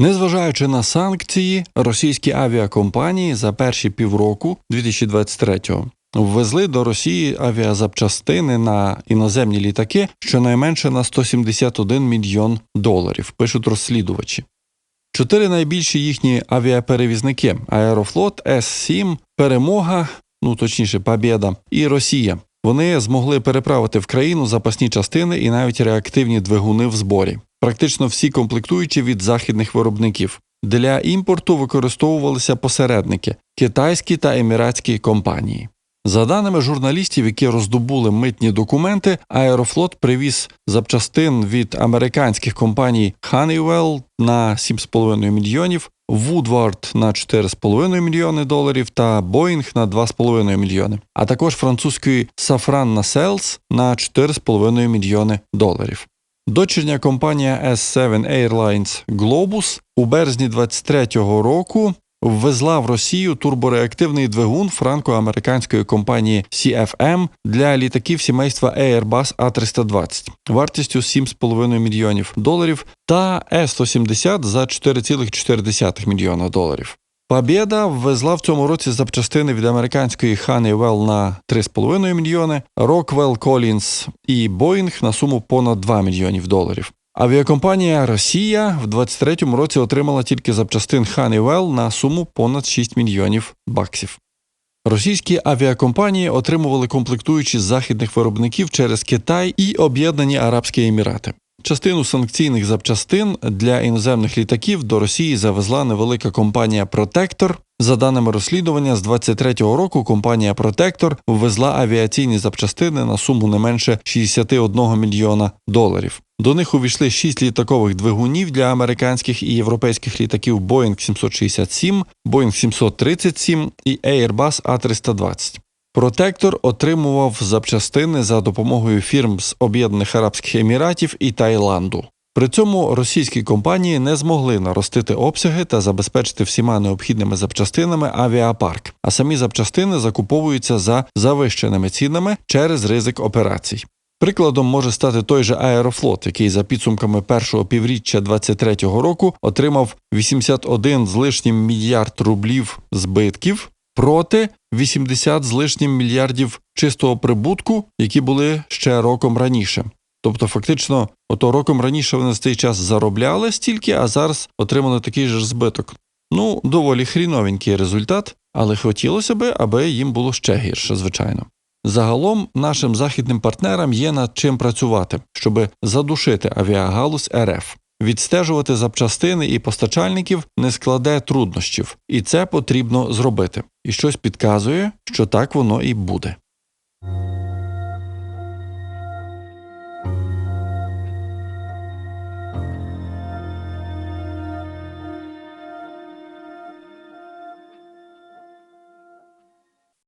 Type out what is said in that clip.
Незважаючи на санкції, російські авіакомпанії за перші півроку 2023-го ввезли до Росії авіазапчастини на іноземні літаки щонайменше на 171 мільйон доларів, пишуть розслідувачі. Чотири найбільші їхні авіаперевізники Аерофлот, С-7, Перемога, ну точніше, Побєда і Росія. Вони змогли переправити в країну запасні частини і навіть реактивні двигуни в зборі. Практично всі комплектуючі від західних виробників. Для імпорту використовувалися посередники китайські та еміратські компанії. За даними журналістів, які роздобули митні документи, Аерофлот привіз запчастин від американських компаній Honeywell на 7,5 мільйонів, Woodward на 4,5 мільйони доларів та Boeing на 2,5 мільйони, а також французької Safran Nacelles на 4,5 мільйони доларів. Дочірня компанія S7 Airlines Globus у березні 23-го року ввезла в Росію турбореактивний двигун франко-американської компанії CFM для літаків сімейства Airbus A320 вартістю 7,5 мільйонів доларів та С-170 за 4,4 мільйона доларів. Побєда ввезла в цьому році запчастини від американської Honeywell на 3,5 мільйони, Rockwell Collins і Boeing на суму понад 2 мільйонів доларів. Авіакомпанія Росія в 23-му році отримала тільки запчастин Honeywell на суму понад 6 мільйонів баксів. Російські авіакомпанії отримували комплектуючі західних виробників через Китай і Об'єднані Арабські Емірати. Частину санкційних запчастин для іноземних літаків до Росії завезла невелика компанія Protector. За даними розслідування, з 23-го року компанія Protector ввезла авіаційні запчастини на суму не менше 61 мільйона доларів. До них увійшли 6 літакових двигунів для американських і європейських літаків Boeing 767, Boeing 737 і Airbus A320. Протектор отримував запчастини за допомогою фірм з Об'єднаних Арабських Еміратів і Таїланду. При цьому російські компанії не змогли наростити обсяги та забезпечити всіма необхідними запчастинами авіапарк, а самі запчастини закуповуються за завищеними цінами через ризик операцій. Прикладом може стати той же Аерофлот, який за підсумками першого півріччя 2023 року отримав 81 з лишнім мільярд рублів збитків проти 80 з лишнім мільярдів чистого прибутку, які були ще роком раніше. Тобто, фактично, ото роком раніше вони з цей час заробляли стільки, а зараз отримали такий же збиток. Ну, доволі хріновенький результат, але хотілося би, аби їм було ще гірше, звичайно. Загалом нашим західним партнерам є над чим працювати, щоб задушити авіагалузь РФ. Відстежувати запчастини і постачальників не складе труднощів, і це потрібно зробити. І щось підказує, що так воно і буде.